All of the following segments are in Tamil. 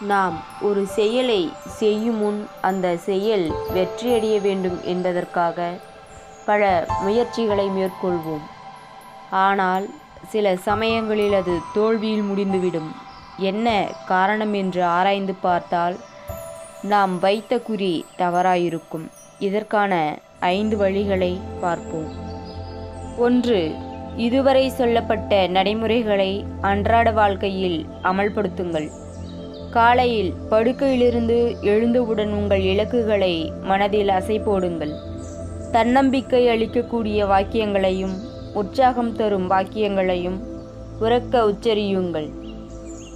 நாம் ஒரு செயலை செய்யும் முன் அந்த செயல் வெற்றியடைய வேண்டும் என்பதற்காக பல முயற்சிகளை மேற்கொள்வோம். ஆனால் சில சமயங்களில் அது தோல்வியில் முடிந்துவிடும். என்ன காரணம் என்று ஆராய்ந்து பார்த்தால் நாம் வைத்த குறி தவறாயிருக்கும். இதற்கான ஐந்து வழிகளை பார்ப்போம். ஒன்று இதுவரை சொல்லப்பட்ட நடைமுறைகளை அன்றாட வாழ்க்கையில் அமல்படுத்துங்கள். காலையில் படுக்கையிலிருந்து எழுந்தவுடன் உங்கள் இலக்குகளை மனதில் அசை போடுங்கள் தன்னம்பிக்கை அளிக்கக்கூடிய வாக்கியங்களையும் உற்சாகம் தரும் வாக்கியங்களையும் உறக்க உச்சரியுங்கள்.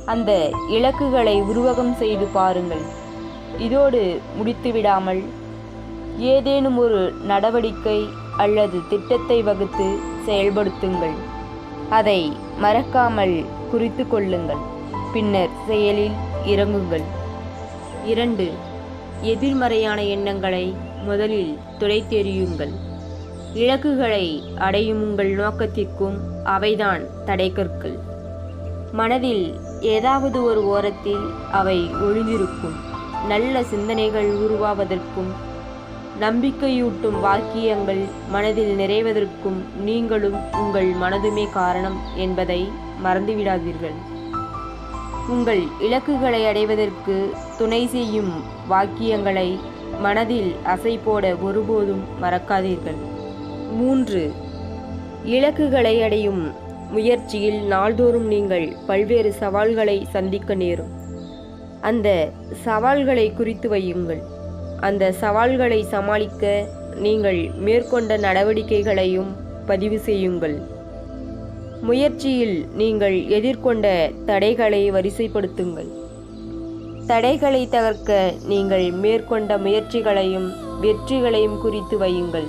அந்த இலக்குகளை உருவகம் செய்து பாருங்கள். இதோடு முடித்துவிடாமல் ஏதேனும் ஒரு நடவடிக்கை அல்லது திட்டத்தை வகுத்து செயல்படுத்துங்கள். அதை மறக்காமல் குறித்து கொள்ளுங்கள். பின்னர் செயலில் இறங்குங்கள். இரண்டு எதிர்மறையான எண்ணங்களை முதலில் துடைத்தெறியுங்கள். இலக்குகளை அடையும் உங்கள் நோக்கத்திற்கும் அவைதான் தடைக்கற்கள் மனதில் ஏதாவது ஒரு ஓரத்தில் அவை ஒழிந்திருக்கும் நல்ல சிந்தனைகள் உருவாவதற்கும் நம்பிக்கையூட்டும் வாக்கியங்கள் மனதில் நிறைவதற்கும் நீங்களும் உங்கள் மனதுமே காரணம் என்பதை மறந்துவிடாதீர்கள். உங்கள் இலக்குகளை அடைவதற்கு துணை செய்யும் வாக்கியங்களை மனதில் அசை போட ஒருபோதும் மறக்காதீர்கள். மூன்று இலக்குகளை அடையும் முயற்சியில் நாள்தோறும் நீங்கள் பல்வேறு சவால்களை சந்திக்க நேரும். அந்த சவால்களை குறித்து வையுங்கள். அந்த சவால்களை சமாளிக்க நீங்கள் மேற்கொண்ட நடவடிக்கைகளையும் பதிவு செய்யுங்கள். முயற்சியில் நீங்கள் எதிர்கொண்ட தடைகளை வரிசைப்படுத்துங்கள். தடைகளை தகர்க்க நீங்கள் மேற்கொண்ட முயற்சிகளையும் வெற்றிகளையும் குறித்து வையுங்கள்.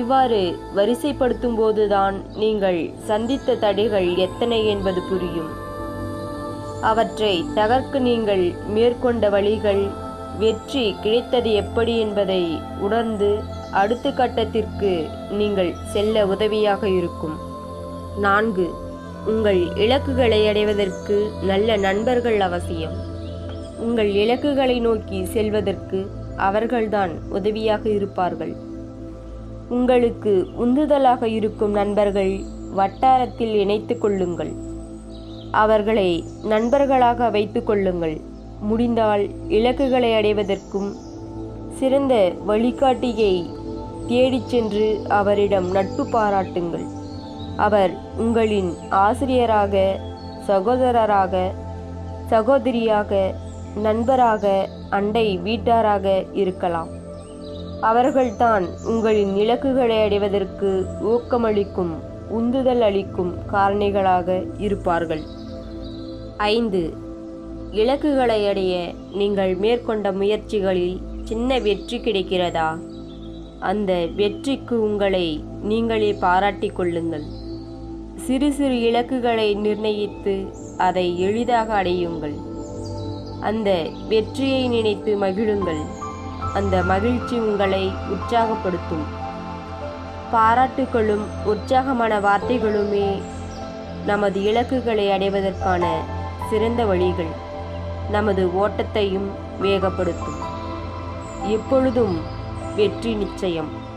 இவ்வாறு வரிசைப்படுத்தும் போதுதான் நீங்கள் சந்தித்த தடைகள் எத்தனை என்பது புரியும். அவற்றை தகர்க்க நீங்கள் மேற்கொண்ட வழிகள் வெற்றி கிடைத்தது எப்படி என்பதை உணர்ந்து அடுத்த கட்டத்திற்கு நீங்கள் செல்ல உதவியாக இருக்கும். நான்கு. உங்கள் இலக்குகளை அடைவதற்கு நல்ல நண்பர்கள் அவசியம். உங்கள் இலக்குகளை நோக்கி செல்வதற்கு அவர்கள்தான் உதவியாக இருப்பார்கள். உங்களுக்கு உந்துதலாக இருக்கும் நண்பர்கள் வட்டாரத்தில் இணைத்து கொள்ளுங்கள். அவர்களை நண்பர்களாக வைத்து கொள்ளுங்கள். முடிந்தால் இலக்குகளை அடைவதற்கும் சிறந்த வழிகாட்டியை தேடிச் சென்று அவரிடம் நட்பு பாராட்டுங்கள். அவர் உங்களின் ஆசிரியராக சகோதரராக சகோதரியாக நண்பராக அண்டை வீட்டாராக இருக்கலாம். அவர்கள்தான் உங்களின் இலக்குகளை அடைவதற்கு ஊக்கமளிக்கும் உந்துதல் அளிக்கும் காரணிகளாக இருப்பார்கள். ஐந்து இலக்குகளை அடைய நீங்கள் மேற்கொண்ட முயற்சிகளில் சின்ன வெற்றி கிடைக்கிறதா? அந்த வெற்றிக்கு உங்களை நீங்களே பாராட்டிக் கொள்ளுங்கள். சிறு சிறு இலக்குகளை நிர்ணயித்து அதை எளிதாக அடையுங்கள். அந்த வெற்றியை நினைத்து மகிழுங்கள். அந்த மகிழ்ச்சி உங்களை உற்சாகப்படுத்தும். பாராட்டுகளும் உற்சாகமான வார்த்தைகளுமே நமது இலக்குகளை அடைவதற்கான சிறந்த வழிகள். நமது ஓட்டத்தையும் வேகப்படுத்தும். எப்பொழுதும் வெற்றி நிச்சயம்.